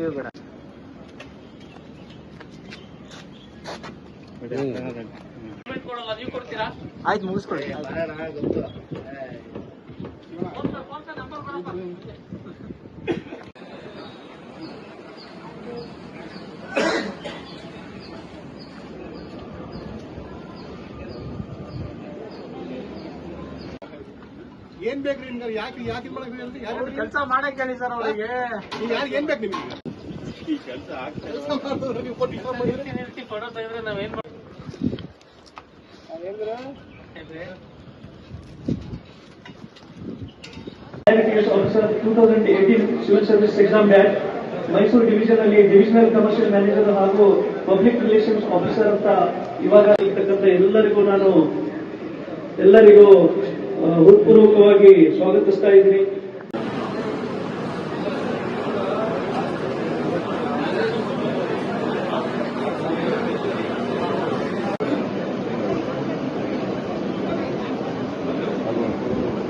View ಬೇಡ. ಆಯ್ತು ಮುಗಿಸ್ಕೊಳ್ಳಿ. ಏನ್ ಬೇಕು ನಿಮ್ಗೆ? ಯಾಕೆ ಯಾಕೆ ಮಾಡಕ್ ಕೆಲಸ ಮಾಡಕ್ಕೆ ಹೇಳಿ ಸರ್ ಅವರಿಗೆ. ನೀವು ಯಾರು ಏನ್ ಬೇಕು ನಿಮ್ಗೆ? ಕೆಲಸ ಮಾಡಿದ್ರೆ ನೀವು ಕೊಟ್ಟು inform ಮಾಡಿದ್ರೆ IAS officer two thousand eighteen civil service exam batch Mysuru division ಅಲ್ಲಿ ಡಿವಿಷನಲ್ ಕಮರ್ಷಿಯಲ್ ಮ್ಯಾನೇಜರ್ ಹಾಗೂ ಪಬ್ಲಿಕ್ ರಿಲೇಷನ್ಸ್ ಆಫೀಸರ್ ಅಂತ ಇವಾಗ ಇರ್ತಕ್ಕಂಥ ಎಲ್ಲರಿಗೂ ನಾನು ಎಲ್ಲರಿಗೂ ಹೃತ್ಪೂರ್ವಕವಾಗಿ ಸ್ವಾಗತಿಸ್ತಾ ಇದ್ದೀನಿ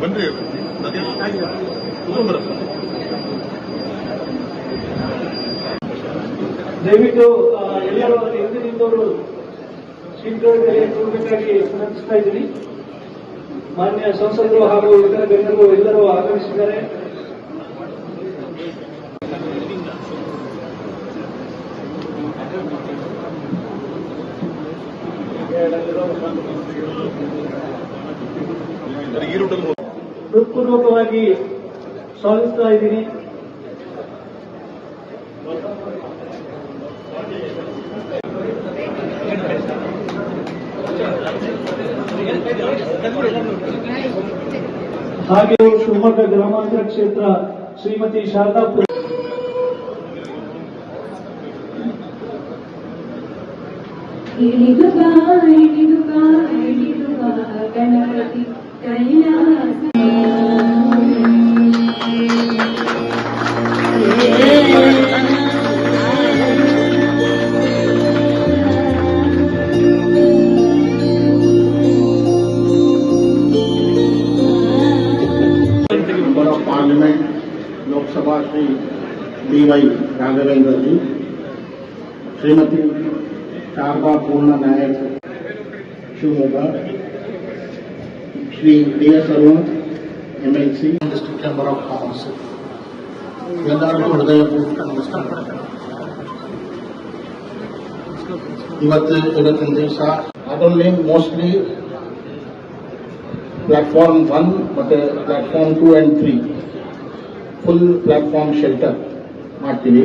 ಬನ್ರಿ ದಯವಿಟ್ಟು ಎಲ್ಲರೂ ಎಲ್ಲರೂ ಹಿಂದೆ ನಿಂತವರು ಸೀಟ್ಗಳಲ್ಲಿ ಕೂಡಬೇಕಾಗಿ ವಿನಂತಿಸ್ತಾ ಇದ್ದೀನಿ ಮಾನ್ಯ ಸಂಸದರು ಹಾಗೂ ಇತರ ಗಣ್ಯರು ಎಲ್ಲರೂ ಆಗಮಿಸಿದ್ದಾರೆ ಈ ರೂಟಲ್ಲಿ ಹೋಗಿ ಹೃತ್ಪೂರ್ವಕವಾಗಿ ಸ್ವಾಗತಿಸ್ತಾ ಇದ್ದೀನಿ. ಹಾಗೆ ಶಿವಮೊಗ್ಗ ಗ್ರಾಮಾಂತರ ಕ್ಷೇತ್ರ ಶ್ರೀಮತಿ ಶಾರದಾ ಪುರ ಇಳಿದು ಬಾ ಇಳಿದು ಬಾ ಇಳಿದು Ganapati Kailasa. Parliament Shri D Y Raghavendra ji, Shrimati Sharada Purna Nayak Shivamogga Shri D S Arun MLC district chamber of commerce ಎಲ್ಲರಿಗೂ ಹೃದಯಪೂರ್ವಕ ನಮಸ್ಕಾರ ಇವತ್ತು ಇವತ್ತಿನ ದಿವಸ ಅದರಲ್ಲಿ ಮೋಸ್ಟ್ಲಿ ಪ್ಲಾಟ್ಫಾರ್ಮ್ ಒನ್ ಮತ್ತೆ platform two and three full platform shelter ಮಾಡ್ತೀವಿ.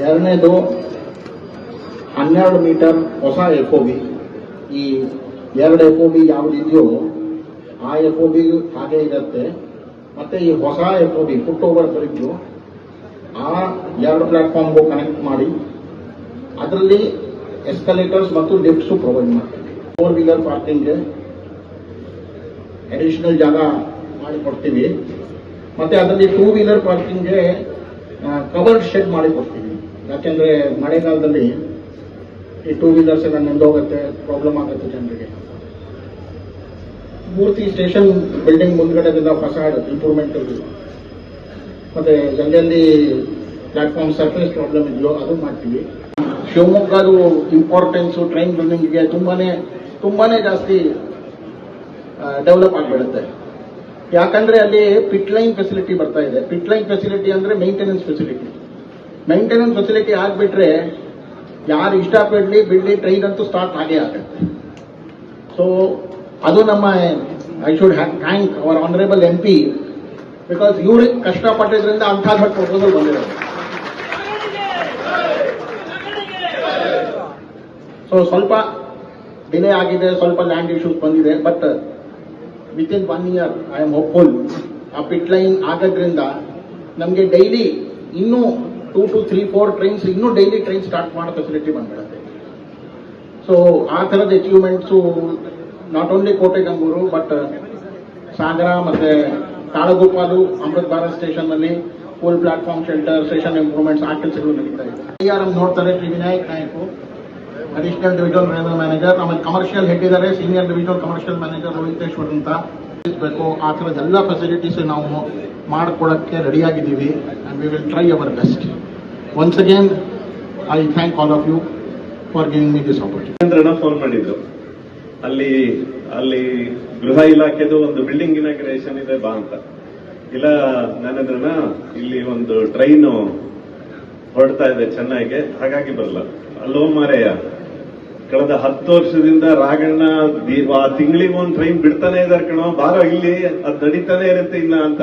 ಎರಡನೇದು ಹನ್ನೆರಡು ಮೀಟರ್ ಹೊಸ ಎಫ್ ಬಿ ಈ ಎರಡು ಎಫ್ ಒ ಬಿ ಯಾವುದಿದೆಯೋ ಎಫ್ ಒ ಬಿ ಹಾಗೆ ಇರುತ್ತೆ. ಮತ್ತೆ ಈ ಹೊಸ F O B foot over bridge ಆ ಎರಡು ಪ್ಲಾಟ್ಫಾರ್ಮ್ಗೂ ಕನೆಕ್ಟ್ ಮಾಡಿ, ಅದರಲ್ಲಿ ಎಸ್ಕಲೇಟರ್ಸ್ ಮತ್ತು ಲಿಫ್ಟ್ಸು ಪ್ರೊವೈಡ್ ಮಾಡ್ತೀವಿ ಫೋರ್ ವೀಲರ್ ಪಾರ್ಕಿಂಗ್ಗೆ ಅಡಿಷನಲ್ ಜಾಗ ಮಾಡಿಕೊಡ್ತೀವಿ ಮತ್ತೆ ಅದರಲ್ಲಿ ಟೂ ವೀಲರ್ ಪಾರ್ಕಿಂಗ್ಗೆ ಕವರ್ಡ್ ಶೆಡ್ ಮಾಡಿ ಕೊಡ್ತೀವಿ. ಯಾಕೆಂದ್ರೆ ಮಳೆಗಾಲದಲ್ಲಿ ಈ ಟೂ ವೀಲರ್ಸ್ ಎಲ್ಲ ನೆಂದೋಗುತ್ತೆ ಪ್ರಾಬ್ಲಮ್ ಆಗುತ್ತೆ ಜನರಿಗೆ. ಪೂರ್ತಿ ಸ್ಟೇಷನ್ ಬಿಲ್ಡಿಂಗ್ ಮುಂದ್ಗಡೆದೆಲ್ಲ ಫಸಾಡ್ ಇಂಪ್ರೂವ್ಮೆಂಟ್ ಮತ್ತೆ ಎಲ್ಲೆಲ್ಲಿ ಪ್ಲಾಟ್ಫಾರ್ಮ್ ಸರ್ಫೇಸ್ ಪ್ರಾಬ್ಲಮ್ ಇದೆಯೋ ಅದು ಮಾಡ್ತೀವಿ. ಶಿವಮೊಗ್ಗದು ಇಂಪಾರ್ಟೆನ್ಸು ಟ್ರೈನ್ ಬಿಲ್ಡಿಂಗ್ಗೆ ತುಂಬಾನೇ ತುಂಬಾನೇ ಜಾಸ್ತಿ ಡೆವಲಪ್ ಆಗಿಬಿಡುತ್ತೆ. ಯಾಕಂದ್ರೆ ಅಲ್ಲಿ ಪಿಟ್ ಲೈನ್ ಫೆಸಿಲಿಟಿ ಬರ್ತಾ ಇದೆ. ಪಿಟ್ ಲೈನ್ ಫೆಸಿಲಿಟಿ ಅಂದ್ರೆ ಮೇಂಟೆನೆನ್ಸ್ ಫೆಸಿಲಿಟಿ ಮೇಂಟೆನೆನ್ಸ್ ಫೆಸಿಲಿಟಿ ಆಗ್ಬಿಟ್ರೆ ಯಾರು ಇಷ್ಟಪಡಲಿ ಬಿಡಲಿ ಟ್ರೈನ್ ಅಂತೂ ಸ್ಟಾರ್ಟ್ ಆಗೇ ಆಗುತ್ತೆ. ಸೊ ಅದು ನಮ್ಮ I should thank our honourable M P because ಇವ್ರಿಗೆ ಕಷ್ಟಪಟ್ಟಿದ್ರಿಂದ ಅಂಥ ದೊಡ್ಡ ಪ್ರಪೋಸಲ್ ಬಂದಿರೋದು. ಸೊ ಸ್ವಲ್ಪ ಡಿಲೇ ಆಗಿದೆ, ಸ್ವಲ್ಪ ಲ್ಯಾಂಡ್ ಇಶ್ಯೂಸ್ ಬಂದಿದೆ but with in one year I am hopeful ಆ ಪಿಟ್ ಲೈನ್ ಆಗೋದ್ರಿಂದ ನಮಗೆ ಡೈಲಿ ಇನ್ನೂ two to three four trains ಇನ್ನೂ ಡೈಲಿ ಟ್ರೈನ್ ಸ್ಟಾರ್ಟ್ ಮಾಡೋ ಫೆಸಿಲಿಟಿ ಬಂದ್ಬಿಡುತ್ತೆ. ಸೊ ಆ ಥರದ achievements not only Kotegangur but Sagara ಮತ್ತೆ ತಾಳಗುಪ್ಪಾಲು Amrit Bharat ಸ್ಟೇಷನ್ನಲ್ಲಿ full platform shelter station improvements ಆ ಕೆಲಸಗಳು ನಡೀತಾ ಇದೆ. ಆರ್ ನೋಡ್ತಾರೆ Shri Vinayak Naik additional divisional railway manager ಆಮೇಲೆ ಕಮರ್ಷಿಯಲ್ ಹೆಡ್ ಇದ್ದಾರೆ senior divisional commercial manager Rohiteshwar ಅಂತ. ಬೇಕು ಆ ಥರದ ಎಲ್ಲ ಫೆಸಿಲಿಟೀಸ್ ನಾವು ಮಾಡಿಕೊಡೋಕ್ಕೆ ರೆಡಿಯಾಗಿದ್ದೀವಿ and we will try our best once again I thank all of you for giving me this opportunity ಮಾಡಿದ್ರು. ಅಲ್ಲಿ ಅಲ್ಲಿ ಗೃಹ ಇಲಾಖೆದು ಒಂದು ಬಿಲ್ಡಿಂಗ್ ಇನಾಗ್ರೇಷನ್ ಇದೆ ಬಾ ಅಂತ. ಇಲ್ಲ, ನಾನಂದ್ರನ ಇಲ್ಲಿ ಒಂದು ಟ್ರೈನು ಹೊರಡ್ತಾ ಇದೆ ಚೆನ್ನೈಗೆ, ಹಾಗಾಗಿ ಬರಲ್ಲ. ಅಲ್ಲೋ ಮಾರೆಯ ಕಳೆದ ಹತ್ತು ವರ್ಷದಿಂದ ರಾಗಣ್ಣ ಆ ಟ್ರೈನ್ ಬಿಡ್ತಾನೆ ಇದಾರೆ ಕಣೋ, ಬಾರೋ ಇಲ್ಲಿ, ಅದು ನಡೀತಾನೆ ಇರುತ್ತೆ ಇಲ್ಲ ಅಂತ.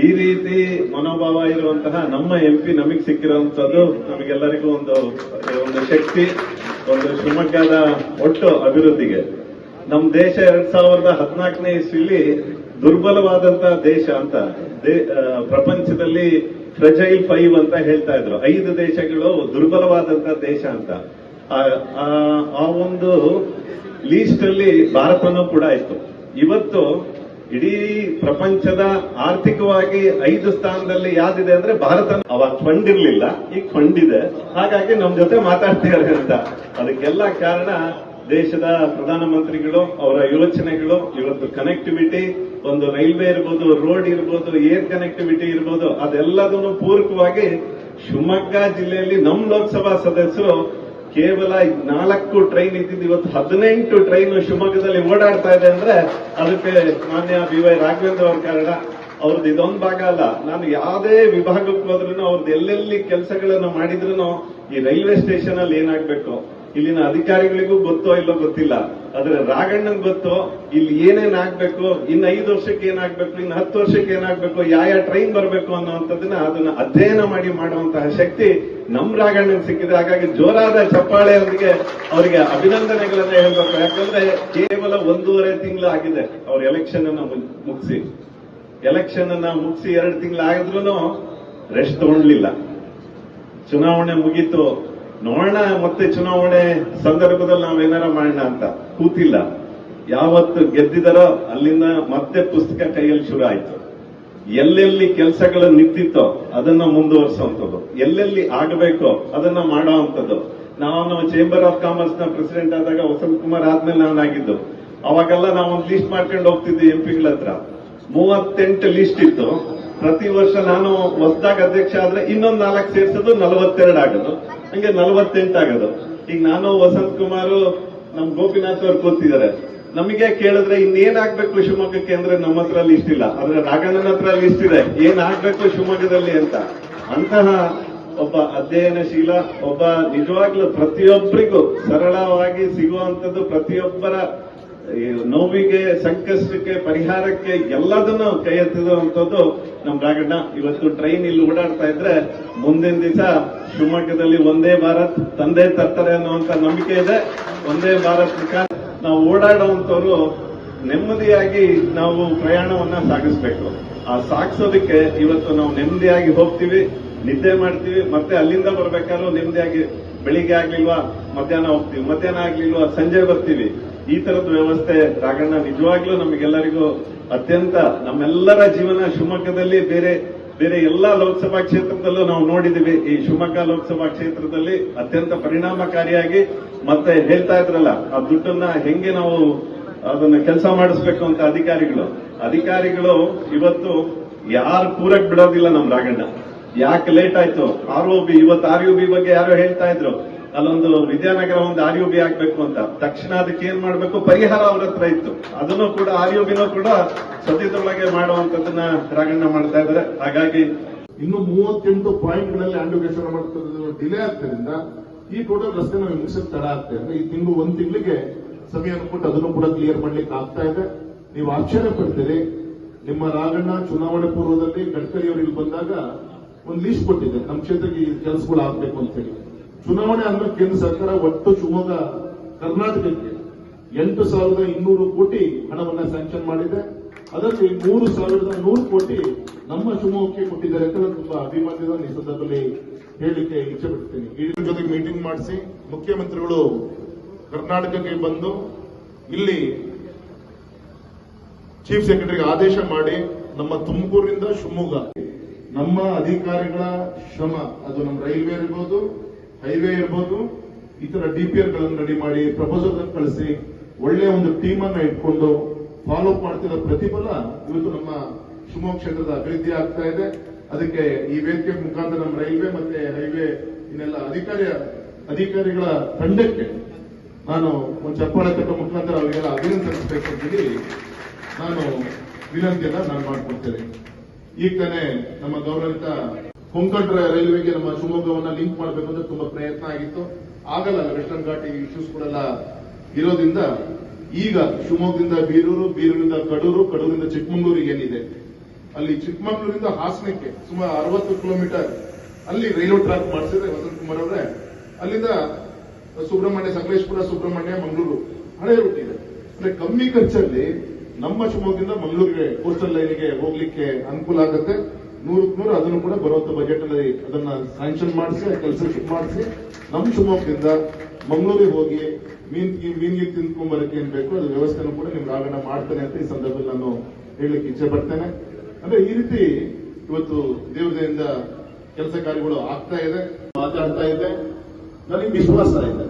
ಈ ರೀತಿ ಮನೋಭಾವ ಇರುವಂತಹ ನಮ್ಮ ಎಂ ಪಿ ನಮಗ್ ಸಿಕ್ಕಿರುವಂತದ್ದು ನಮಗೆಲ್ಲರಿಗೂ ಒಂದು ಒಂದು ಶಕ್ತಿ, ಒಂದು ಶಿವಮೊಗ್ಗದ ಒಟ್ಟು ಅಭಿವೃದ್ಧಿಗೆ. ನಮ್ಮ ದೇಶ ಎರಡ್ ಸಾವಿರದ ಹದಿನಾಲ್ಕನೇ ಇಸ್ವಿಲಿ ದುರ್ಬಲವಾದಂತಹ ದೇಶ ಅಂತ ಪ್ರಪಂಚದಲ್ಲಿ ಫ್ರೆಜೈಲ್ ಫೈವ್ ಅಂತ ಹೇಳ್ತಾ ಇದ್ರು. ಐದು ದೇಶಗಳು ದುರ್ಬಲವಾದಂತಹ ದೇಶ ಅಂತ. ಆ ಒಂದು ಲೀಸ್ಟ್ ಅಲ್ಲಿ ಭಾರತನೂ ಕೂಡ ಇತ್ತು ಇವತ್ತು ಇಡೀ ಪ್ರಪಂಚದ ಆರ್ಥಿಕವಾಗಿ ಐದು ಸ್ಥಾನದಲ್ಲಿ ಯಾವ್ದಿದೆ ಅಂದ್ರೆ ಭಾರತ. ಅವಾಗ ಫಂಡ್ ಇರ್ಲಿಲ್ಲ, ಈಗ ಫಂಡ್ ಇದೆ. ಹಾಗಾಗಿ ನಮ್ ಜೊತೆ ಮಾತಾಡ್ತಿದ್ದಾರೆ ಅಂತ. ಅದಕ್ಕೆಲ್ಲ ಕಾರಣ ದೇಶದ ಪ್ರಧಾನಮಂತ್ರಿಗಳು, ಅವರ ಯೋಚನೆಗಳು, ಇವತ್ತು ಕನೆಕ್ಟಿವಿಟಿ ಒಂದು ರೈಲ್ವೆ ಇರ್ಬೋದು, ರೋಡ್ ಇರ್ಬೋದು ಏರ್ ಕನೆಕ್ಟಿವಿಟಿ ಇರ್ಬೋದು, ಅದೆಲ್ಲದನ್ನು ಪೂರಕವಾಗಿ ಶಿವಮೊಗ್ಗ ಜಿಲ್ಲೆಯಲ್ಲಿ ನಮ್ಮ ಲೋಕಸಭಾ ಸದಸ್ಯರು ಕೇವಲ ನಾಲ್ಕು ಟ್ರೈನ್ ಇದ್ದಿದ್ದು ಇವತ್ತು ಹದಿನೆಂಟು ಟ್ರೈನ್ ಶಿವಮೊಗ್ಗದಲ್ಲಿ ಓಡಾಡ್ತಾ ಇದೆ ಅಂದ್ರೆ ಅದಕ್ಕೆ ಮಾನ್ಯ ಬಿ ವೈ ರಾಘವೇಂದ್ರ ಅವ್ರ ಕಾರಣ ಅವ್ರದ್ದು ಇದೊಂದು ಭಾಗ ಅಲ್ಲ. ನಾನು ಯಾವುದೇ ವಿಭಾಗಕ್ಕೆ ಹೋದ್ರೂ ಅವ್ರದ್ದು ಎಲ್ಲೆಲ್ಲಿ ಕೆಲಸಗಳನ್ನು ಮಾಡಿದ್ರು ಈ ರೈಲ್ವೆ ಸ್ಟೇಷನ್ ಅಲ್ಲಿ ಏನಾಗ್ಬೇಕು? ಇಲ್ಲಿನ ಅಧಿಕಾರಿಗಳಿಗೂ ಗೊತ್ತೋ ಇಲ್ಲೋ ಗೊತ್ತಿಲ್ಲ. ಆದ್ರೆ ರಾಘಣ್ಣನ್ ಗೊತ್ತು, ಇಲ್ಲಿ ಏನೇನ್ ಆಗ್ಬೇಕು ಇನ್ನು ಐದು ವರ್ಷಕ್ಕೆ ಏನಾಗ್ಬೇಕು ಇನ್ನು ಹತ್ತು ವರ್ಷಕ್ಕೆ ಏನಾಗ್ಬೇಕು ಯಾವ ಯಾವ ಟ್ರೈನ್ ಬರಬೇಕು ಅನ್ನೋಂಥದ್ದನ್ನ ಅದನ್ನ ಅಧ್ಯಯನ ಮಾಡಿ ಮಾಡುವಂತಹ ಶಕ್ತಿ ನಮ್ ರಾಘಣ್ಣನ್ ಸಿಕ್ಕಿದೆ. ಹಾಗಾಗಿ ಜೋರಾದ ಚಪ್ಪಾಳೆಯೊಂದಿಗೆ ಅವರಿಗೆ ಅಭಿನಂದನೆಗಳನ್ನ ಹೇಳ್ಬೇಕು. ಯಾಕಂದ್ರೆ ಕೇವಲ ಒಂದೂವರೆ ತಿಂಗಳು ಆಗಿದೆ ಅವ್ರ ಎಲೆಕ್ಷನ್ ಅನ್ನ ಮುಗಿಸಿ. ಎಲೆಕ್ಷನ್ ಅನ್ನ ಮುಗಿಸಿ ಎರಡು ತಿಂಗಳು ಆಗಿದ್ರು ರೆಸ್ಟ್ ತಗೊಂಡ್ಲಿಲ್ಲ. ಚುನಾವಣೆ ಮುಗೀತು. ನೋಡೋಣ, ಮತ್ತೆ ಚುನಾವಣೆ ಸಂದರ್ಭದಲ್ಲಿ ನಾವೇನಾರ ಮಾಡೋಣ ಅಂತ. ಕೂತಿಲ್ಲ. ಯಾವತ್ತು ಗೆದ್ದಿದಾರೋ ಅಲ್ಲಿಂದ ಮತ್ತೆ ಪುಸ್ತಕ ಕೈಯಲ್ಲಿ ಶುರು ಆಯ್ತು. ಎಲ್ಲೆಲ್ಲಿ ಕೆಲಸಗಳು ನಿಂತಿತ್ತೋ ಅದನ್ನ ಮುಂದುವರಿಸುವಂಥದ್ದು. ಎಲ್ಲೆಲ್ಲಿ ಆಗಬೇಕೋ ಅದನ್ನ ಮಾಡುವಂಥದ್ದು ನಾನು ಚೇಂಬರ್ ಆಫ್ ಕಾಮರ್ಸ್ನ ಪ್ರೆಸಿಡೆಂಟ್ ಆದಾಗ ವಸಂತ್ ಕುಮಾರ್ ಆದ್ಮೇಲೆ ನಾನಾಗಿದ್ದು ಅವಾಗೆಲ್ಲ ನಾವು ಒಂದು ಲಿಸ್ಟ್ ಮಾಡ್ಕೊಂಡು ಹೋಗ್ತಿದ್ವಿ ಎಂಪಿಗಳ ಹತ್ರ. ಮೂವತ್ತೆಂಟು ಲಿಸ್ಟ್ ಇತ್ತು. ಪ್ರತಿ ವರ್ಷ ನಾನು ಹೊಸದಾಗ ಅಧ್ಯಕ್ಷ ಆದ್ರೆ ಇನ್ನೊಂದು ನಾಲ್ಕು ಸೇರಿಸೋದು ನಲವತ್ತೆರಡು ಆಗೋದು. ಹಂಗೆ ನಲವತ್ತೆಂಟು ಆಗೋದು. ಈಗ ನಾನು ವಸಂತ್ ಕುಮಾರ್, ನಮ್ ಗೋಪಿನಾಥ್ ಅವ್ರು ಕೂತಿದ್ದಾರೆ. ನಮಗೆ ಕೇಳಿದ್ರೆ ಇನ್ನೇನ್ ಆಗ್ಬೇಕು ಶಿವಮೊಗ್ಗಕ್ಕೆ ಅಂದ್ರೆ ನಮ್ಮ ಹತ್ರ ಲಿಸ್ಟ್ ಇಲ್ಲ ಆದ್ರೆ ರಾಘಣ್ಣನ ಹತ್ರ ಲಿಸ್ಟ್ ಇದೆ ಏನ್ ಆಗ್ಬೇಕು ಶಿವಮೊಗ್ಗದಲ್ಲಿ ಅಂತ. ಅಂತಹ ಒಬ್ಬ ಅಧ್ಯಯನಶೀಲ, ಒಬ್ಬ ನಿಜವಾಗ್ಲೂ ಪ್ರತಿಯೊಬ್ಬರಿಗೂ ಸರಳವಾಗಿ ಸಿಗುವಂತದ್ದು ಪ್ರತಿಯೊಬ್ಬರ ಈ ನೋವಿಗೆ, ಸಂಕಷ್ಟಕ್ಕೆ, ಪರಿಹಾರಕ್ಕೆ ಎಲ್ಲದನ್ನು ಕೈ ಎತ್ತಿರುವಂತದ್ದು ನಮ್ ರಾಗಣ್ಣ. ಇವತ್ತು ಟ್ರೈನ್ ಇಲ್ಲಿ ಓಡಾಡ್ತಾ ಇದ್ರೆ ಮುಂದಿನ ದಿವಸ ಶಿವಮೊಗ್ಗದಲ್ಲಿ ಒಂದೇ ಭಾರತ್, ತಂದೆ ತರ್ತಾರೆ ಅನ್ನುವಂತ ನಂಬಿಕೆ ಇದೆ. ಒಂದೇ ಭಾರತ್ ನಾವು ಓಡಾಡುವಂತವ್ರು ನೆಮ್ಮದಿಯಾಗಿ ನಾವು ಪ್ರಯಾಣವನ್ನ ಸಾಗಿಸ್ಬೇಕು. ಆ ಸಾಗಿಸೋದಕ್ಕೆ ಇವತ್ತು ನಾವು ನೆಮ್ಮದಿಯಾಗಿ ಹೋಗ್ತೀವಿ, ನಿದ್ದೆ ಮಾಡ್ತೀವಿ, ಮತ್ತೆ ಅಲ್ಲಿಂದ ಬರ್ಬೇಕಾದ್ರೂ ನೆಮ್ಮದಿಯಾಗಿ, ಬೆಳಿಗ್ಗೆ ಆಗ್ಲಿಲ್ವಾ, ಮಧ್ಯಾಹ್ನ ಹೋಗ್ತೀವಿ, ಮಧ್ಯಾಹ್ನ ಆಗ್ಲಿಲ್ವಾ, ಸಂಜೆ ಬರ್ತೀವಿ. ಈ ತರದ ವ್ಯವಸ್ಥೆ ರಾಗಣ್ಣ ನಿಜವಾಗ್ಲೂ ನಮಗೆಲ್ಲರಿಗೂ ಅತ್ಯಂತ ನಮ್ಮೆಲ್ಲರ ಜೀವನ ಶಿವಮೊಗ್ಗದಲ್ಲಿ ಬೇರೆ ಬೇರೆ ಎಲ್ಲಾ ಲೋಕಸಭಾ ಕ್ಷೇತ್ರದಲ್ಲೂ ನಾವು ನೋಡಿದೀವಿ ಈ ಶಿವಮೊಗ್ಗ ಲೋಕಸಭಾ ಕ್ಷೇತ್ರದಲ್ಲಿ ಅತ್ಯಂತ ಪರಿಣಾಮಕಾರಿಯಾಗಿ ಮತ್ತೆ ಹೇಳ್ತಾ ಇದ್ರಲ್ಲ, ಆ ದುಡ್ಡನ್ನ ಹೆಂಗೆ ನಾವು ಅದನ್ನ ಕೆಲಸ ಮಾಡಿಸ್ಬೇಕು ಅಂತ ಅಧಿಕಾರಿಗಳು. ಅಧಿಕಾರಿಗಳು ಇವತ್ತು ಯಾರು ಪೂರಕ್ ಬಿಡೋದಿಲ್ಲ ನಮ್ ರಾಗಣ್ಣ ಯಾಕೆ ಲೇಟ್ ಆಯ್ತು? ಆರ್ ಒ ಬಿ ಇವತ್ತು ಆರ್ ಯು ಬಿ ಬಗ್ಗೆ ಯಾರೋ ಹೇಳ್ತಾ ಇದ್ರು. ಅಲ್ಲೊಂದು ವಿದ್ಯಾನಗರ ಒಂದು ಆರ್ ಬಿ ಆಗ್ಬೇಕು ಅಂತ. ತಕ್ಷಣ ಅದಕ್ಕೆ ಏನ್ ಮಾಡ್ಬೇಕು? ಪರಿಹಾರ ಅವ್ರ ಹತ್ರ ಇತ್ತು. ಅದನ್ನು ಕೂಡ ಆರ್ ಯು ಕೂಡ ಸದ್ಯದೊಳಗೆ ಮಾಡುವಂತದನ್ನ ರಾಗಣ್ಣ ಮಾಡ್ತಾ ಇದ್ದಾರೆ. ಹಾಗಾಗಿ ಇನ್ನು ಮೂವತ್ತೆಂಟು ಪಾಯಿಂಟ್ಗಳಲ್ಲಿ ಆಂಡ್ಯುಕೇಶನ್ ಮಾಡ್ತಿರೋದು ಡಿಲೇ ಆಗ್ತದ್ರಿಂದ ಈ ಟೋಟಲ್ ರಸ್ತೆ ನಾವು ಇಂಗ್ಲಿಷನ್ ತಡ ಆಗ್ತಾ ಇದೆ. ಈ ತಿಂಗಳು ಒಂದ್ ತಿಂಗಳಿಗೆ ಸಮಯ ಕೊಟ್ಟು ಅದನ್ನು ಕೂಡ ಕ್ಲಿಯರ್ ಮಾಡ್ಲಿಕ್ಕೆ ಆಗ್ತಾ ಇದೆ. ನೀವು ಆಶ್ಚರ್ಯ ಪಡ್ತೀರಿ. ನಿಮ್ಮ ರಾಗಣ್ಣ ಚುನಾವಣೆ ಪೂರ್ವದಲ್ಲಿ ಗಡ್ಕರಿ ಬಂದಾಗ ಒಂದು ಲೀಸ್ಟ್ ಕೊಟ್ಟಿದೆ ನಮ್ಮ ಕ್ಷೇತ್ರಕ್ಕೆ ಈ ಕೆಲಸಗಳು ಆಗ್ಬೇಕು ಅಂತ ಹೇಳಿ. ಚುನಾವಣೆ ಅಂದ್ರೆ ಕೇಂದ್ರ ಸರ್ಕಾರ ಒಟ್ಟು ಶಿವಮೊಗ್ಗ, ಕರ್ನಾಟಕಕ್ಕೆ ಎಂಟು ಸಾವಿರದ ಇನ್ನೂರು ಕೋಟಿ ಹಣವನ್ನ ಸ್ಯಾಂಕ್ಷನ್ ಮಾಡಿದೆ. ಅದರಲ್ಲಿ ಮೂರು ಸಾವಿರದ ನೂರು ಕೋಟಿ ನಮ್ಮ ಶಿವಮೊಗ್ಗಕ್ಕೆ ಕೊಟ್ಟಿದ್ದಾರೆ ಅಂತ ತುಂಬಾ ಅಭಿಮಾನದಿಂದ ಈ ಸಂದರ್ಭದಲ್ಲಿ ಹೇಳಿಕೆ ಇಚ್ಛೆ ಪಡ್ತೀನಿ. ಇದ್ರ ಜೊತೆಗೆ ಮೀಟಿಂಗ್ ಮಾಡಿಸಿ ಮುಖ್ಯಮಂತ್ರಿಗಳು ಕರ್ನಾಟಕಕ್ಕೆ ಬಂದು ಇಲ್ಲಿ ಚೀಫ್ ಸೆಕ್ರೆಟರಿಗೆ ಆದೇಶ ಮಾಡಿ ನಮ್ಮ ತುಮಕೂರಿನಿಂದ ಶಿವಮೊಗ್ಗ. ನಮ್ಮ ಅಧಿಕಾರಿಗಳ ಶ್ರಮ, ಅದು ನಮ್ಮ ರೈಲ್ವೆ ಇರ್ಬೋದು ಹೈವೇ ಇರ್ಬೋದು, ಈ ತರ ಗಳನ್ನು ರೆಡಿ ಮಾಡಿ ಪ್ರಪೋಸಲ್ ಕಳಿಸಿ ಒಳ್ಳೆಯ ಒಂದು ಟೀಮ್ ಅನ್ನ ಇಟ್ಕೊಂಡು ಫಾಲೋ ಮಾಡ್ತಿರೋ ಪ್ರತಿಫಲ ಇವತ್ತು ನಮ್ಮ ಶಿವಮೊಗ್ಗ ಕ್ಷೇತ್ರದ ಅಭಿವೃದ್ಧಿ ಆಗ್ತಾ ಇದೆ. ಅದಕ್ಕೆ ಈ ವೇದಿಕೆ ಮುಖಾಂತರ ನಮ್ಮ ರೈಲ್ವೆ ಮತ್ತೆ ಹೈವೇ ಇನ್ನೆಲ್ಲ ಅಧಿಕಾರಿ ಅಧಿಕಾರಿಗಳ ತಂಡಕ್ಕೆ ನಾನು ಒಂದು ಚಪ್ಪಾಳೆ ತಕ್ಕ ಮುಖಾಂತರ ಅವರಿಗೆಲ್ಲ ಅಭಿನಂದಿಸಬೇಕು ಹೇಳಿ ನಾನು ವಿನಂತಿಯನ್ನ ನಾನು ಮಾಡ್ಕೊಡ್ತೇನೆ ಈಗ ತಾನೇ ನಮ್ಮ ಗೌರವಿತ ಕೊಂಕಣ ರೈಲ್ವೆಗೆ ನಮ್ಮ ಶಿವಮೊಗ್ಗವನ್ನ ಲಿಂಕ್ ಮಾಡಬೇಕು ಅಂತ ತುಂಬಾ ಪ್ರಯತ್ನ ಆಗಿತ್ತು. ಆಗಲ್ಲ, ವೆಸ್ಟರ್ನ್ ಘಾಟ್ ಇಶ್ಯೂಸ್ಗಳೆಲ್ಲ ಇರೋದ್ರಿಂದ ಈಗ ಶಿವಮೊಗ್ಗದಿಂದ ಬೀರೂರು, ಬೀರೂರಿಂದ ಕಡೂರು, ಕಡೂರಿಂದ ಚಿಕ್ಕಮಂಗ್ಳೂರಿಗೆ ಏನಿದೆ? ಅಲ್ಲಿ ಚಿಕ್ಕಮಂಗ್ಳೂರಿಂದ ಹಾಸನಕ್ಕೆ ಸುಮಾರು ಅರವತ್ತು ಕಿಲೋಮೀಟರ್ ಅಲ್ಲಿ ರೈಲ್ವೆ ಟ್ರ್ಯಾಕ್ ಮಾಡಿಸಿದ್ರೆ ವಸಂತ್ ಕುಮಾರ್ ಅವರೇ, ಅಲ್ಲಿಂದ ಸುಬ್ರಹ್ಮಣ್ಯ, ಸಕಲೇಶ್ಪುರ, ಸುಬ್ರಹ್ಮಣ್ಯ, ಮಂಗಳೂರು ಹಳೆ ರೂಟ್ ಇದೆ. ಅಂದ್ರೆ ಕಮ್ಮಿ ಖರ್ಚಲ್ಲಿ ನಮ್ಮ ಶಿವಮೊಗ್ಗದಿಂದ ಮಂಗಳೂರಿಗೆ ಕೋಸ್ಟಲ್ ಲೈನ್ಗೆ ಹೋಗ್ಲಿಕ್ಕೆ ಅನುಕೂಲ ಆಗುತ್ತೆ. ನೂರಕ್ಕೆ ನೂರು ಅದನ್ನು ಕೂಡ ಬರುವಂತ ಬಜೆಟ್ ಅಲ್ಲಿ ಅದನ್ನ ಸ್ಯಾಂಕ್ಷನ್ ಮಾಡಿಸಿ ಕೆಲಸ ಮಾಡಿಸಿ, ನಮ್ಮ ಶಿವಮೊಗ್ಗದಿಂದ ಮಂಗಳೂರಿಗೆ ಹೋಗಿ ಮೀನ್ ಮೀನ್ಗೆ ತಿಂದ್ಕೊಂಡ್ ಬರಕ್ಕೆ ಏನ್ ಬೇಕು ಅದ್ರ ವ್ಯವಸ್ಥೆನೂ ಕೂಡ ನಿಮ್ಗೆ ಆಗಣ ಮಾಡ್ತೇನೆ ಅಂತ ಈ ಸಂದರ್ಭದಲ್ಲಿ ನಾನು ಹೇಳಲಿಕ್ಕೆ ಇಚ್ಛೆ ಪಡ್ತೇನೆ. ಅಂದ್ರೆ ಈ ರೀತಿ ಇವತ್ತು ದೇವತೆಯಿಂದ ಕೆಲಸ ಕಾರ್ಯಗಳು ಆಗ್ತಾ ಇದೆ, ಮಾತಾಡ್ತಾ ಇದೆ. ನನಗೆ ವಿಶ್ವಾಸ ಇದೆ.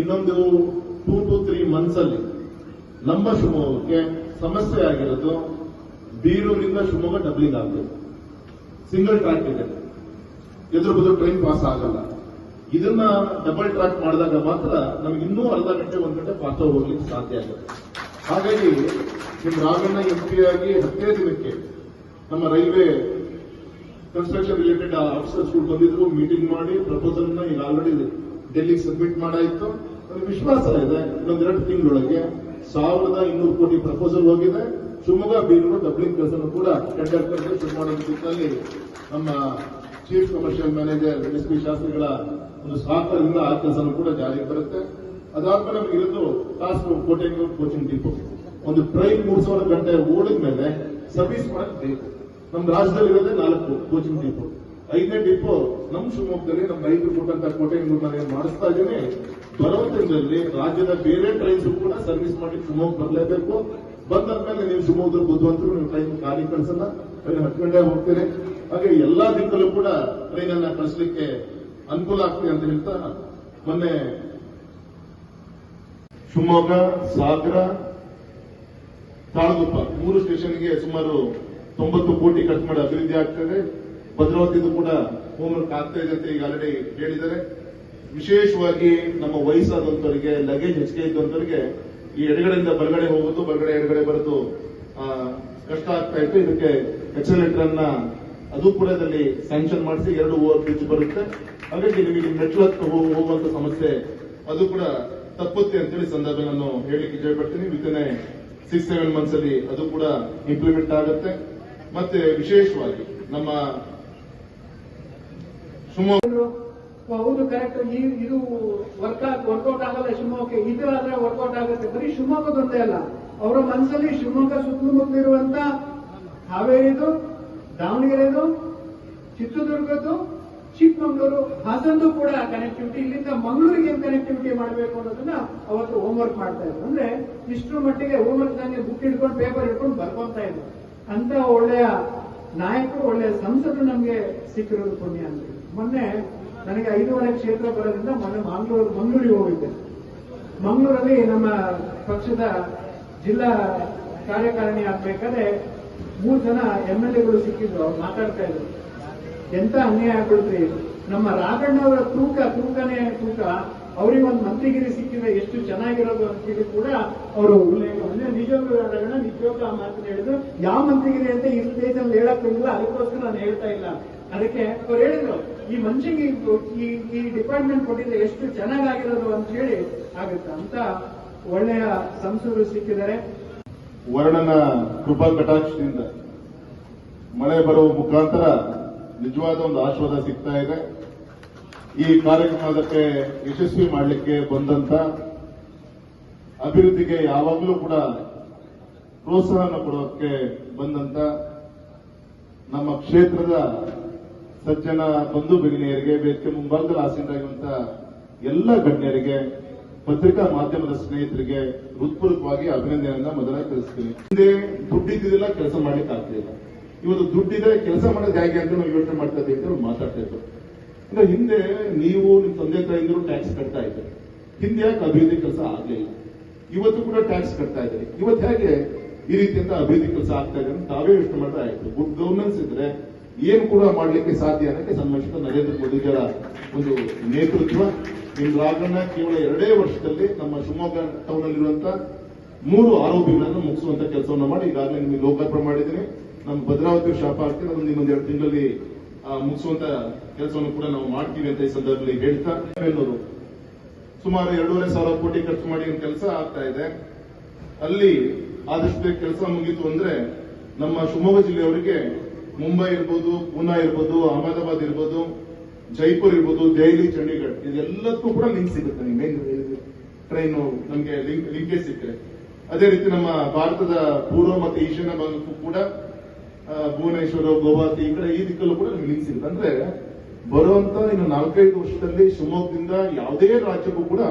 ಇನ್ನೊಂದು ಟೂ ಟು ತ್ರೀ ಮಂತ್ಸ್ ಅಲ್ಲಿ ನಮ್ಮ ಶಿವಮೊಗ್ಗಕ್ಕೆ ಸಮಸ್ಯೆ ಆಗಿರೋದು ಬೀರೂರಿಂದ ಶಿವಮೊಗ್ಗ ಡಬ್ಲಿಂಗ್ ಆಗಬೇಕು. ಸಿಂಗಲ್ ಟ್ರ್ಯಾಕ್ ಇದೆ. ಎದುರು ಬದಲು ಟ್ರೈನ್ ಪಾಸ್ ಆಗಲ್ಲ. ಇದನ್ನ ಡಬಲ್ ಟ್ರ್ಯಾಕ್ ಮಾಡಿದಾಗ ಮಾತ್ರ ನಮ್ಗೆ ಇನ್ನೂ ಅರ್ಧ ಗಂಟೆ, ಒಂದು ಗಂಟೆ ಪಾಸ್ ಹೋಗ್ಲಿಕ್ಕೆ ಸಾಧ್ಯ ಆಗುತ್ತೆ. ಹಾಗಾಗಿ ನಿಮ್ ರಾಮಣ್ಣ ಎಂ ಪಿ ಆಗಿ ಹತ್ತೇ ದಿನಕ್ಕೆ ನಮ್ಮ ರೈಲ್ವೆ ಕನ್ಸ್ಟ್ರಕ್ಷನ್ ರಿಲೇಟೆಡ್ ಆಫೀಸರ್ಸ್ ಬಂದಿದ್ರು ಮೀಟಿಂಗ್ ಮಾಡಿ ಪ್ರಪೋಸಲ್ನ ಈಗ ಆಲ್ರೆಡಿ ಡೆಲ್ಲಿಗೆ ಸಬ್ಮಿಟ್ ಮಾಡಾಯಿತು. ನನಗೆ ವಿಶ್ವಾಸ ಇದೆ ಇನ್ನೊಂದೆರಡು ತಿಂಗಳೊಳಗೆ ಸಾವಿರದ ಇನ್ನೂರು ಕೋಟಿ ಪ್ರಪೋಸಲ್ ಹೋಗಿದೆ. ಶಿವಮೊಗ್ಗ, ಬೀರೂರು ಡಬ್ಲಿಂಗ್ ಕೆಲಸನೂ ಕೂಡ ಕರೆದು ಶುರು ಮಾಡೋ ನಿಟ್ಟಿನಲ್ಲಿ ನಮ್ಮ chief commercial manager S P ಶಾಸ್ತ್ರಿಗಳ ಒಂದು ಸಹಕಾರದಿಂದ ಆ ಕೆಲಸನೂ ಕೂಡ ಜಾರಿಗೆ ಬರುತ್ತೆ. ಅದಾದ್ಮೇಲೆ ನಮ್ಗೆ ಇರೋದು ಟಾಸ್ಕ್ ಕೋಟಿಂಗ್ ಕೋಚಿಂಗ್ ಡಿಪೋ ಒಂದು ಟ್ರೈನ್ ಮೂರು ಸಾವಿರ ಗಂಟೆ ಓಡಿದ ಮೇಲೆ ಸರ್ವಿಸ್ ಮಾಡಕ್ ಬೇಕು. ನಮ್ಮ ರಾಜ್ಯದಲ್ಲಿ ಇರೋದೇ ನಾಲ್ಕು ಕೋಚಿಂಗ್ ಡಿಪೋ ಐದನೇ ಡಿಪೋ ನಮ್ಮ ಶಿವಮೊಗ್ಗದಲ್ಲಿ ನಮ್ಮ ರೈತರು ಕೊಟ್ಟಂತ ಕೋಟಿಂಗ್ ನಾನು ಮಾಡಿಸ್ತಾ ಇದ್ದೀನಿ. ಬರೋ ತಿಂಗಳಲ್ಲಿ ರಾಜ್ಯದ ಬೇರೆ ಟ್ರೈನ್ಸ್ ಕೂಡ ಸರ್ವಿಸ್ ಮಾಡಿ ಶಿವಮೊಗ್ಗ ಬರಲೇಬೇಕು. ಬಂದಾದ್ಮೇಲೆ ನೀವು ಶಿವಮೊಗ್ಗದಲ್ಲಿ ಬುದ್ಧಿವಂತರು ನೀವು ಟ್ರೈನ್ ಖಾಲಿ ಕಳಿಸಲ್ಲ. ಟ್ರೈನ್ ಹತ್ಕೊಂಡೇ ಹೋಗ್ತೀರಿ. ಹಾಗೆ ಎಲ್ಲಾ ದಿಕ್ಕಲ್ಲೂ ಕೂಡ ಟ್ರೈನ್ ಅನ್ನ ಕಳಿಸ್ಲಿಕ್ಕೆ ಅನುಕೂಲ ಆಗ್ತದೆ ಅಂತ ಹೇಳ್ತಾ ಮೊನ್ನೆ ಶಿವಮೊಗ್ಗ, ಸಾಗರ, ತಾಳಗುಪ್ಪ ಮೂರು ಸ್ಟೇಷನ್ಗೆ ಸುಮಾರು ತೊಂಬತ್ತು ಕೋಟಿ ಖರ್ಚು ಮಾಡಿ ಅಭಿವೃದ್ಧಿ ಆಗ್ತದೆ. ಭದ್ರಾವತಿದು ಕೂಡ ಹೋಮ್ವರ್ಕ್ ಆಗ್ತಾ ಇದೆ ಅಂತ ಈಗ ಆಲ್ರೆಡಿ ಹೇಳಿದ್ದಾರೆ. ವಿಶೇಷವಾಗಿ ನಮ್ಮ ವಯಸ್ಸಾದಂತವರಿಗೆ ಲಗೇಜ್ ಹೆಚ್ಚಿಗೆ ಇದ್ದಂತವರಿಗೆ ಈ ಎಡಗಡೆಯಿಂದ ಬಲಗಡೆ ಹೋಗೋದು ಬಲಗಡೆ ಎಡಗಡೆ ಬರೆದು ಕಷ್ಟ ಆಗ್ತಾ ಇತ್ತು. ಇದಕ್ಕೆ ಎಕ್ಸಲೇಟರ್ ಅನ್ನ ಅದು ಕೂಡ ಸ್ಯಾಂಕ್ಷನ್ ಮಾಡಿಸಿ ಎರಡು ಓವರ್ ಬ್ರಿಡ್ಜ್ ಬರುತ್ತೆ. ಹಾಗಾಗಿ ನಿಮಗೆ ಮೆಟ್ಲು ಹತ್ತು ಹೋಗು- ಹೋಗುವಂತ ಸಮಸ್ಯೆ, ಅದು ಕೂಡ ತಪ್ಪುತ್ತೆ ಅಂತೇಳಿ ಸಂದರ್ಭ ನಾನು ಹೇಳಿಕ್ಕೆ ಇಷ್ಟಪಡ್ತೀನಿ ಎ ಸಿಕ್ಸ್ ಸೆವೆನ್ ಮಂತ್ಸ್ ಅಲ್ಲಿ ಅದು ಕೂಡ ಇಂಪ್ಲಿಮೆಂಟ್ ಆಗುತ್ತೆ. ಮತ್ತೆ ವಿಶೇಷವಾಗಿ ನಮ್ಮ ಶಿವಮೊಗ್ಗ ಹೌದು ಕರೆಕ್ಟ್ ಇದು ವರ್ಕ್ ವರ್ಕೌಟ್ ಆಗಲ್ಲ ಶಿವಮೊಗ್ಗಕ್ಕೆ. ಇದು ಆದ್ರೆ ವರ್ಕೌಟ್ ಆಗುತ್ತೆ. ಬರೀ ಶಿವಮೊಗ್ಗದೊಂದೇ ಅಲ್ಲ. ಅವರ ಮನಸ್ಸಲ್ಲಿ ಶಿವಮೊಗ್ಗ ಸುತ್ತಮುತ್ತಲಿರುವಂತ ಹಾವೇರಿದು, ದಾವಣಗೆರೆದು, ಚಿತ್ರದುರ್ಗದ್ದು, ಚಿಕ್ಕಮಗಳೂರು ಹಾಸನದು ಕೂಡ ಕನೆಕ್ಟಿವಿಟಿ ಇಲ್ಲಿಂದ ಮಂಗಳೂರಿಗೆ ಏನ್ ಕನೆಕ್ಟಿವಿಟಿ ಮಾಡಬೇಕು ಅನ್ನೋದನ್ನ ಅವತ್ತು ಹೋಮ್ವರ್ಕ್ ಮಾಡ್ತಾ ಇದ್ರು. ಅಂದ್ರೆ ಇಷ್ಟರ ಮಟ್ಟಿಗೆ ಹೋಮ್ವರ್ಕ್ ನಂಗೆ ಬುಕ್ ಹಿಡ್ಕೊಂಡು ಪೇಪರ್ ಹಿಡ್ಕೊಂಡು ಬರ್ಕೊಂತಾ ಇದ್ರು. ಅಂತ ಒಳ್ಳೆಯ ನಾಯಕರು, ಒಳ್ಳೆಯ ಸಂಸದರು ನಮಗೆ ಸಿಕ್ಕಿರೋದು ಪುಣ್ಯ ಅಂತ ಮೊನ್ನೆ ನನಗೆ ಐದೂವರೆ ಕ್ಷೇತ್ರ ಬರೋದ್ರಿಂದ ಮೊನ್ನೆ ಮಂಗಳೂರು, ಮಂಗಳೂರಿಗೆ ಹೋಗಿದ್ದೆ. ಮಂಗಳೂರಲ್ಲಿ ನಮ್ಮ ಪಕ್ಷದ ಜಿಲ್ಲಾ ಕಾರ್ಯಕಾರಿಣಿ ಆಗ್ಬೇಕಾದ್ರೆ ಮೂರು ಜನ ಎಂ ಎಲ್ ಎಗಳು ಸಿಕ್ಕಿದ್ರು, ಅವ್ರು ಮಾತಾಡ್ತಾ ಇದ್ರು. ಎಂತ ಅನ್ಯಾಯ ಆಗ್ಬಿಡ್ತೀರಿ ನಮ್ಮ ರಾಘಣ್ಣವರ ತೂಕ, ತೂಕನೇ ತೂಕ. ಅವ್ರಿಗೆ ಒಂದು ಮಂತ್ರಿಗಿರಿ ಸಿಕ್ಕಿದ್ರೆ ಎಷ್ಟು ಚೆನ್ನಾಗಿರೋದು ಅಂತೇಳಿ ಕೂಡ ಅವರು ಉಲ್ಲೇಖ ಅಂದ್ರೆ ನಿಜವಾಗ್ಲೂ ರಾಘಣ್ಣ, ನಿಜವಾಗ್ಲೂ ಆ ಮಾತನ್ನ ಹೇಳಿದ್ರು. ಯಾವ ಮಂತ್ರಿಗಿರಿ ಅಂತ ಈ ದೇಶದಲ್ಲಿ ಹೇಳಕ್ ಇಲ್ಲ ಅದಕ್ಕೋಸ್ಕರ ನಾನು ಹೇಳ್ತಾ ಇಲ್ಲ. ಅದಕ್ಕೆ ಅವ್ರು ಹೇಳಿದ್ರು. ಈ ಮನುಷ್ಯಗೆ ಈ ಈ ಡಿಪಾರ್ಟ್ಮೆಂಟ್ ಕೊಟ್ಟಿದ್ರೆ ಎಷ್ಟು ಚೆನ್ನಾಗಿರೋದು ಅಂತ ಹೇಳಿ ಆಗುತ್ತೆ ಅಂತ ಒಳ್ಳೆಯ ಸಂಸದರು ಸಿಕ್ಕಿದ್ದಾರೆ. ವರ್ಣನ ಕೃಪಾ ಕಟಾಕ್ಷದಿಂದ ಮಳೆ ಬರುವ ಮುಖಾಂತರ ನಿಜವಾದ ಒಂದು ಆಶ್ವಾದ ಸಿಗ್ತಾ ಇದೆ. ಈ ಕಾರ್ಯಕ್ರಮದಕ್ಕೆ ಯಶಸ್ವಿ ಮಾಡಲಿಕ್ಕೆ ಬಂದಂತ ಅಭಿವೃದ್ಧಿಗೆ ಯಾವಾಗಲೂ ಕೂಡ ಪ್ರೋತ್ಸಾಹನ ಕೊಡೋಕ್ಕೆ ಬಂದಂತ ನಮ್ಮ ಕ್ಷೇತ್ರದ ಸಜ್ಜನ ಬಂಧು ಭಗಿನಿಯರಿಗೆ ವೇದಿಕೆ ಮುಂಭಾಗದಲ್ಲಿ ಆಸೀನರಾಗಿರುವಂತ ಎಲ್ಲ ಗಣ್ಯರಿಗೆ, ಪತ್ರಿಕಾ ಮಾಧ್ಯಮದ ಸ್ನೇಹಿತರಿಗೆ ಹೃತ್ಪೂರ್ವಕವಾಗಿ ಅಭಿನಂದನೆಯನ್ನ ಮೊದಲಾಗಿ ತಿಳಿಸ್ತೀನಿ. ಹಿಂದೆ ದುಡ್ಡಿದ್ದಿಲ್ಲ ಕೆಲಸ ಮಾಡ್ಲಿಕ್ಕೆ ಆಗ್ತಿಲ್ಲ ಇವತ್ತು ದುಡ್ಡಿದೆ ಕೆಲಸ ಮಾಡೋದು ಹೇಗೆ ಅಂತ ನಾವು ಯೋಚನೆ ಮಾಡ್ತಾ ಇದ್ದೀವಿ ಅಂತ ಮಾತಾಡ್ತಾ ಇದ್ರು. ಹಿಂದೆ ನೀವು ನಿಮ್ ತಂದೆ ತಾಯಿಂದರು ಟ್ಯಾಕ್ಸ್ ಕಟ್ತಾ ಇದ್ದಾರೆ ಹಿಂದೆ ಯಾಕೆ ಅಭಿವೃದ್ಧಿ ಕೆಲಸ ಆಗ್ಲಿಲ್ಲ ಇವತ್ತು ಕೂಡ ಟ್ಯಾಕ್ಸ್ ಕಟ್ತಾ ಇದ್ದಾರೆ ಇವತ್ತು ಹೇಗೆ ಈ ರೀತಿಯಂತ ಅಭಿವೃದ್ಧಿ ಕೆಲಸ ಆಗ್ತಾ ಇದೆ ಅಂತ ತಾವೇ ಯೋಚನೆ ಮಾಡ್ತಾ ಆಯ್ತು. ಗುಡ್ ಗವರ್ನೆನ್ಸ್ ಇದ್ರೆ ಏನು ಕೂಡ ಮಾಡಲಿಕ್ಕೆ ಸಾಧ್ಯ ಅನ್ನಕ್ಕೆ ಸಂಬಂಧಿಸಿದ ನರೇಂದ್ರ ಮೋದಿಗಳ ಒಂದು ನೇತೃತ್ವ. ಇಂದ್ರಾಗಣ್ಣ ಕೇವಲ ಎರಡೇ ವರ್ಷದಲ್ಲಿ ನಮ್ಮ ಶಿವಮೊಗ್ಗ ಟೌನ್ ಅಲ್ಲಿರುವಂತ ಮೂರು ಆರೋಪಿಗಳನ್ನು ಮುಗಿಸುವಂತ ಕೆಲಸವನ್ನು ಮಾಡಿ ಈಗಾಗಲೇ ನಿಮಗೆ ಲೋಕಾರ್ಪಣೆ ಮಾಡಿದ್ದೀನಿ. ನಮ್ಮ ಭದ್ರಾವತಿ ಶಾಪ ಆಗ್ತೀನಿ ಅದನ್ನು ಇನ್ನೊಂದು ಎರಡು ತಿಂಗಳಲ್ಲಿ ಮುಗಿಸುವಂತ ಕೆಲಸವನ್ನು ಕೂಡ ನಾವು ಮಾಡ್ತೀವಿ ಅಂತ ಈ ಸಂದರ್ಭದಲ್ಲಿ ಹೇಳ್ತಾ ಸುಮಾರು ಎರಡೂವರೆ ಸಾವಿರ ಕೋಟಿ ಖರ್ಚು ಮಾಡಿ ಕೆಲಸ ಆಗ್ತಾ ಇದೆ. ಅಲ್ಲಿ ಆದಷ್ಟು ಕೆಲಸ ಮುಗೀತು ಅಂದ್ರೆ ನಮ್ಮ ಶಿವಮೊಗ್ಗ ಜಿಲ್ಲೆಯವರಿಗೆ ಮುಂಬೈ ಇರ್ಬೋದು ಪೂನಾ ಇರ್ಬೋದು, ಅಹಮದಾಬಾದ್ ಇರ್ಬೋದು, ಜೈಪುರ್ ಇರ್ಬೋದು, ದೆಹಲಿ, ಚಂಡೀಗಢ ಇದೆಲ್ಲದಕ್ಕೂ ಕೂಡ ಲಿಂಕ್ ಸಿಗುತ್ತೆ ನಿಮಗೆ. ಟ್ರೈನ್ ನಮಗೆ ಲಿಂಕ್ ಲಿಂಕೇಜ್ ಸಿಕ್ಕಿದೆ. ಅದೇ ರೀತಿ ನಮ್ಮ ಭಾರತದ ಪೂರ್ವ ಮತ್ತು ಈಶಾನ್ಯ ಭಾಗಕ್ಕೂ ಕೂಡ ಭುವನೇಶ್ವರ ಗೋವಾತಿ ಈ ಕಡೆ ಈ ದಿಕ್ಕಲ್ಲೂ ಕೂಡ ನಿಮ್ಗೆ ಲಿಂಕ್ ಸಿಗುತ್ತೆ. ಅಂದ್ರೆ ಬರುವಂತ ಇನ್ನು ನಾಲ್ಕೈದು ವರ್ಷದಲ್ಲಿ ಶಿವಮೊಗ್ಗದಿಂದ ಯಾವುದೇ ರಾಜ್ಯಕ್ಕೂ ಕೂಡ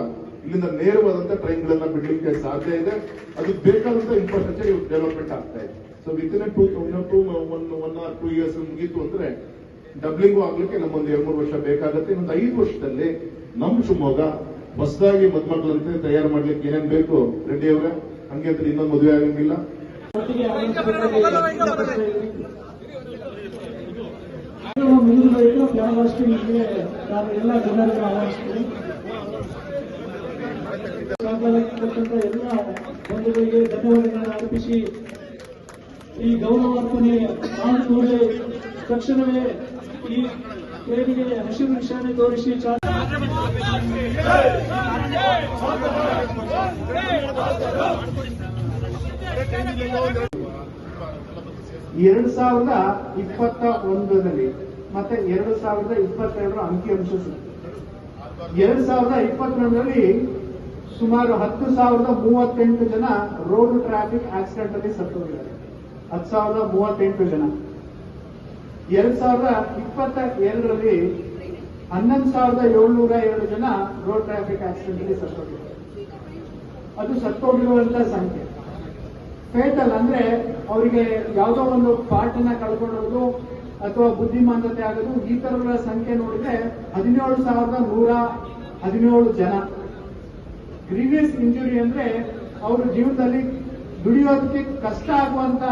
ಇಲ್ಲಿಂದ ನೇರವಾದಂತ ಟ್ರೈನ್ಗಳನ್ನ ಬಿಡ್ಲಿಕ್ಕೆ ಸಾಧ್ಯ ಇದೆ. ಅದು ಬೇಕಾದಂತ ಇನ್ಫ್ರಾಸ್ಟ್ರಕ್ಚರ್ ಡೆವಲಪ್ಮೆಂಟ್ ಆಗ್ತಾ ಇದೆ. So with in two two one one or two years ಮುಗೀತು ಅಂದ್ರೆ ಡಬ್ಲಿಂಗು ಆಗ್ಲಿಕ್ಕೆ ನಮ್ಮೊಂದು ಎರಡು, ಮೂರು ವರ್ಷ ಬೇಕಾಗುತ್ತೆ. ಇನ್ನೊಂದು ಐದು ವರ್ಷದಲ್ಲಿ ನಮ್ಮ ಶಿವಮೊಗ್ಗ ಹೊಸದಾಗಿ ಮದ್ಮಕ್ಳಂತೆ ತಯಾರು ಮಾಡ್ಲಿಕ್ಕೆ ಏನೇನ್ ಬೇಕು? ರೆಡ್ಡಿ ಅವರ, ಹಂಗೆ ಅಂದ್ರೆ ಇನ್ನೊಂದು ಮದುವೆ ಆಗಂಗಿಲ್ಲ. ಎಲ್ಲ ಬಂಧುಗಳಿಗೆ ಧನ್ಯವಾದಗಳನ್ನು ಅರ್ಪಿಸಿ ಈ ಗೌರವಾರ್ಪಣೆ ಕೂಡಲೇ ತಕ್ಷಣವೇ ಈ ಟ್ರೈನಿಗೆ ಹಸಿರು ನಿಶಾನೆ ತೋರಿಸಿ ಎರಡು ಸಾವಿರದ ಇಪ್ಪತ್ತ ಒಂದರಲ್ಲಿ ಮತ್ತೆ ಎರಡು ಸಾವಿರದ ಇಪ್ಪತ್ತೆರಡರ ಅಂಕಿಅಂಶ ಎರಡು ಸಾವಿರದ ಇಪ್ಪತ್ತೊಂದರಲ್ಲಿ ಸುಮಾರು ಹತ್ತು ಸಾವಿರದ ಮೂವತ್ತೆಂಟು ಜನ ರೋಡ್ ಟ್ರಾಫಿಕ್ ಆಕ್ಸಿಡೆಂಟ್ ಅಲ್ಲಿ ಸತ್ತೋಗಿದ್ದಾರೆ. ಹತ್ತು ಸಾವಿರದ ಮೂವತ್ತೆಂಟು ಜನ. ಎರಡ್ ಸಾವಿರದ ಇಪ್ಪತ್ತ ಎರಡರಲ್ಲಿ ಹನ್ನೊಂದು ಸಾವಿರದ ಏಳ್ನೂರ ಏಳು ಜನ ರೋಡ್ ಟ್ರಾಫಿಕ್ ಆಕ್ಸಿಡೆಂಟ್ ಅಲ್ಲಿ ಸತ್ತೋಗಿದ್ದಾರೆ. ಅದು ಸತ್ತೋಗಿರುವಂತ ಸಂಖ್ಯೆ. ಫೇಟಲ್ ಅಂದ್ರೆ ಅವರಿಗೆ ಯಾವುದೋ ಒಂದು ಪಾಠನ ಕಳ್ಕೊಳ್ಳೋದು ಅಥವಾ ಬುದ್ಧಿಮಾಂದತೆ ಆಗೋದು, ಈ ತರಗಳ ಸಂಖ್ಯೆ ನೋಡಿದ್ರೆ ಹದಿನೇಳು ಸಾವಿರದ ನೂರ ಹದಿನೇಳು ಜನ. ಗ್ರೀವಿಯಸ್ ಇಂಜುರಿ ಅಂದ್ರೆ ಅವರು ಜೀವನದಲ್ಲಿ ದುಡಿಯೋದಕ್ಕೆ ಕಷ್ಟ ಆಗುವಂತ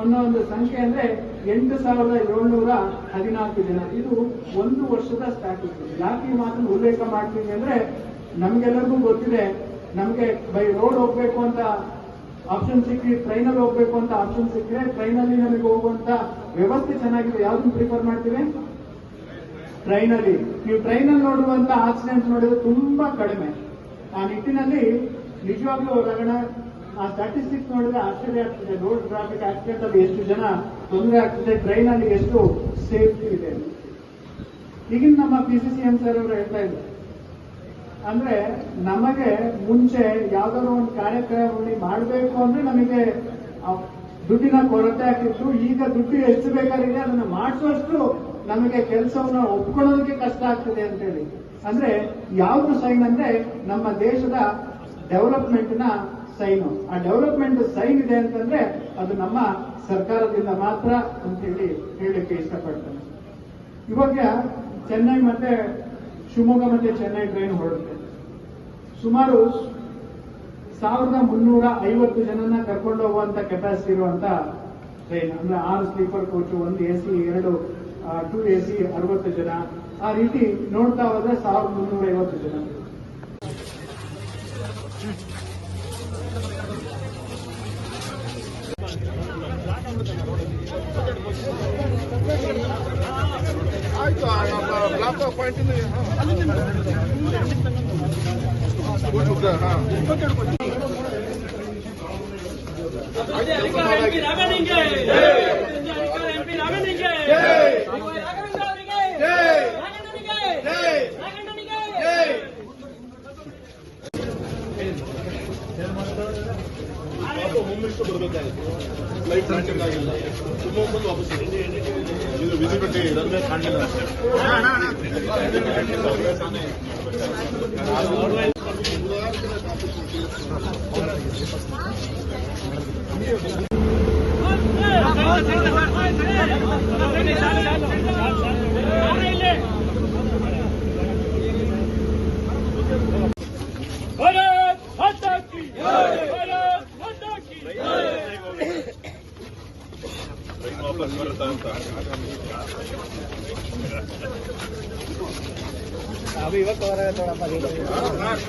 ಅನ್ನೋ ಒಂದು ಸಂಖ್ಯೆ ಅಂದ್ರೆ ಎಂಟು ಸಾವಿರದ ಏಳ್ನೂರ ಹದಿನಾಲ್ಕು ಜನ. ಇದು ಒಂದು ವರ್ಷದ ಸ್ಟ್ಯಾಟಿಸ್ಟಿಕ್ಸ್ ಯಾಕೆ ಮಾತ್ರ ಉಲ್ಲೇಖ ಮಾಡ್ತೀನಿ ಅಂದ್ರೆ ನಮ್ಗೆಲ್ಲರಿಗೂ ಗೊತ್ತಿದೆ, ನಮ್ಗೆ ಬೈ ರೋಡ್ ಹೋಗ್ಬೇಕು ಅಂತ ಆಪ್ಷನ್ ಸಿಕ್ಕಿ ಟ್ರೈನಲ್ಲಿ ಹೋಗ್ಬೇಕು ಅಂತ ಆಪ್ಷನ್ ಸಿಕ್ಕರೆ ಟ್ರೈನಲ್ಲಿ ನಮಗೆ ಹೋಗುವಂತ ವ್ಯವಸ್ಥೆ ಚೆನ್ನಾಗಿದೆ. ಯಾವ್ದನ್ನ ಪ್ರಿಫರ್ ಮಾಡ್ತೀವಿ ಟ್ರೈನಲ್ಲಿ ನೀವು ಟ್ರೈನಲ್ಲಿ ನೋಡುವಂತ ಆಕ್ಸಿಡೆಂಟ್ ನೋಡಿದ್ರೆ ತುಂಬಾ ಕಡಿಮೆ. ಆ ನಿಟ್ಟಿನಲ್ಲಿ ನಿಜವಾಗ್ಲೂ ರಗಣ ಆ ಸ್ಟಾಟಿಸ್ಟಿಕ್ಸ್ ನೋಡಿದ್ರೆ ಆಶ್ಚರ್ಯ ಆಗ್ತದೆ. ರೋಡ್ ಟ್ರಾಫಿಕ್ ಆಕ್ಸಿಡೆಂಟ್ ಅಲ್ಲಿ ಎಷ್ಟು ಜನ ತೊಂದರೆ ಆಗ್ತದೆ. ಟ್ರೈನಲ್ಲಿ ಎಷ್ಟು ಸೇಫ್ಟಿ ಇದೆ ಈಗಿನ ನಮ್ಮ P C C M sir ಅವರು ಹೇಳ್ತಾ ಇದ್ದಾರೆ ಅಂದ್ರೆ ನಮಗೆ ಮುಂಚೆ ಯಾವ್ದಾದ್ರು ಒಂದು ಕಾರ್ಯಕ್ರಮದಲ್ಲಿ ಮಾಡಬೇಕು ಅಂದ್ರೆ ನಮಗೆ ದುಡ್ಡಿನ ಕೊರತೆ ಆಗ್ತಿತ್ತು. ಈಗ ದುಡ್ಡು ಎಷ್ಟು ಬೇಕಾಗಿದೆ ಅದನ್ನು ಮಾಡಿಸುವಷ್ಟು ನಮಗೆ ಕೆಲಸವನ್ನ ಒಪ್ಕೊಳ್ಳೋದಕ್ಕೆ ಕಷ್ಟ ಆಗ್ತದೆ ಅಂತೇಳಿ ಅಂದ್ರೆ ಯಾವ್ದು ಸೈನ್ ಅಂದ್ರೆ ನಮ್ಮ ದೇಶದ ಡೆವಲಪ್ಮೆಂಟ್ ಸೈನು. ಆ ಡೆವಲಪ್ಮೆಂಟ್ ಸೈನ್ ಇದೆ ಅಂತಂದ್ರೆ ಅದು ನಮ್ಮ ಸರ್ಕಾರದಿಂದ ಮಾತ್ರ ಅಂತ ಹೇಳಿ ಹೇಳಲಿಕ್ಕೆ ಇಷ್ಟಪಡ್ತೇನೆ. ಇವಾಗ ಚೆನ್ನೈ ಮತ್ತೆ ಶಿವಮೊಗ್ಗ ಮತ್ತೆ ಚೆನ್ನೈ ಟ್ರೈನ್ ಹೊರಡುತ್ತೆ. ಸುಮಾರು ಸಾವಿರದ ಮುನ್ನೂರ ಐವತ್ತು ಜನನ ಕರ್ಕೊಂಡು ಹೋಗುವಂತ ಕೆಪಾಸಿಟಿ ಇರುವಂತ ಟ್ರೈನ್ ಅಂದ್ರೆ ಆರು ಸ್ಲೀಪರ್ ಕೋಚ್ ಒಂದು ಎ ಸಿ ಎರಡು ಟೂ ಎ ಸಿ ಅರವತ್ತು ಜನ. ಆ ರೀತಿ ನೋಡ್ತಾ ಹೋದ್ರೆ ಸಾವಿರದ ಮುನ್ನೂರ ಐವತ್ತು ಜನ. ಆಯ್ತು ಪಾಯಿಂಟ್ ಮುಂದಿಷ್ಟು ಫ್ಲೈಟ್ ಲ್ಯಾಂಡಿಂಗ್ ಆಗಿಲ್ಲ ಶಿವಮೊಗ್ಗ ಬಂದು ವಾಪಸ್ ಇದು ವಿಸಿಬಿಲಿಟಿ ರನ್ವೇ ಕಾಣಲಿಲ್ಲ ವಾಪಸ್ A mí me podrá dar el morazón.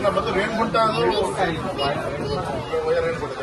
ಅಲ್ಲ ಮತ್ತೆ ರೇಣುಗುಂಟ ಅದು? ರೇಣುಗುಂಟ